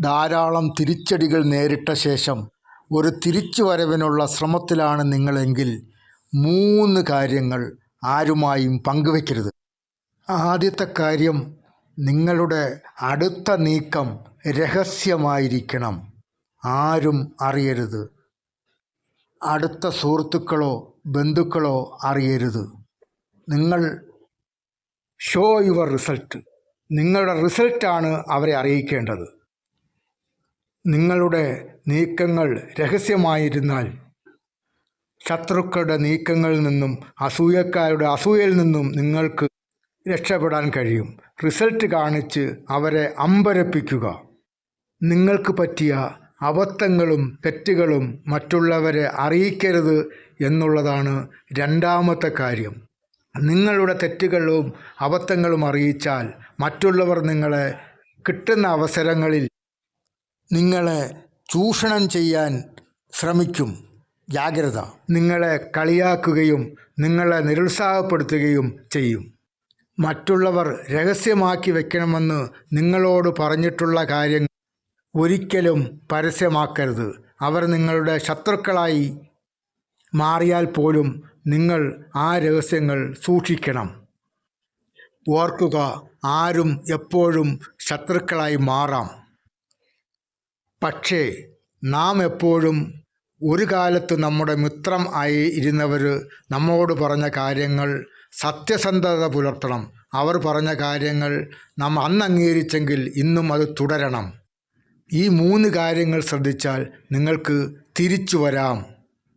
ധാരാളം തിരിച്ചടികൾ നേരിട്ട ശേഷം ഒരു തിരിച്ചുവരവിനുള്ള ശ്രമത്തിലാണ് നിങ്ങളെങ്കിൽ മൂന്ന് കാര്യങ്ങൾ ആരുമായും പങ്കുവെക്കരുത്. ആദ്യത്തെ കാര്യം നിങ്ങളുടെ അടുത്ത നീക്കം രഹസ്യമായിരിക്കണം. ആരും അറിയരുത്. അടുത്ത സുഹൃത്തുക്കളോ ബന്ധുക്കളോ അറിയരുത്. നിങ്ങൾ ഷോ യുവർ റിസൾട്ട് നിങ്ങളുടെ റിസൾട്ടാണ് അവരെ അറിയിക്കേണ്ടത്. നിങ്ങളുടെ നീക്കങ്ങൾ രഹസ്യമായിരുന്നാൽ ശത്രുക്കളുടെ നീക്കങ്ങളിൽ നിന്നും അസൂയക്കാരുടെ അസൂയയിൽ നിന്നും നിങ്ങൾക്ക് രക്ഷപ്പെടാൻ കഴിയും. റിസൾട്ട് കാണിച്ച് അവരെ അമ്പരപ്പിക്കുക. നിങ്ങൾക്ക് പറ്റിയ അബദ്ധങ്ങളും തെറ്റുകളും മറ്റുള്ളവരെ അറിയിക്കരുത് എന്നുള്ളതാണ് രണ്ടാമത്തെ കാര്യം. നിങ്ങളുടെ തെറ്റുകളും അബദ്ധങ്ങളും അറിയിച്ചാൽ മറ്റുള്ളവർ നിങ്ങളെ കിട്ടുന്ന അവസരങ്ങളിൽ നിങ്ങളെ ചൂഷണം ചെയ്യാൻ ശ്രമിക്കും. ജാഗ്രത. നിങ്ങളെ കളിയാക്കുകയും നിങ്ങളെ നിരുത്സാഹപ്പെടുത്തുകയും ചെയ്യും. മറ്റുള്ളവർ രഹസ്യമാക്കി വെക്കണമെന്ന് നിങ്ങളോട് പറഞ്ഞിട്ടുള്ള കാര്യങ്ങൾ ഒരിക്കലും പരസ്യമാക്കരുത്. അവർ നിങ്ങളുടെ ശത്രുക്കളായി മാറിയാൽ പോലും നിങ്ങൾ ആ രഹസ്യങ്ങൾ സൂക്ഷിക്കണം. ഓർക്കുക ആരും എപ്പോഴും ശത്രുക്കളായി മാറാം. പക്ഷേ നാം എപ്പോഴും ഒരു കാലത്ത് നമ്മുടെ മിത്രം ആയി ഇരുന്നവർ നമ്മോട് പറഞ്ഞ കാര്യങ്ങൾ സത്യസന്ധത പുലർത്തണം. അവർ പറഞ്ഞ കാര്യങ്ങൾ നാം അന്ന് അംഗീകരിച്ചെങ്കിൽ ഇന്നും അത് തുടരണം. ഈ മൂന്ന് കാര്യങ്ങൾ ശ്രദ്ധിച്ചാൽ നിങ്ങൾക്ക് തിരിച്ചു വരാം.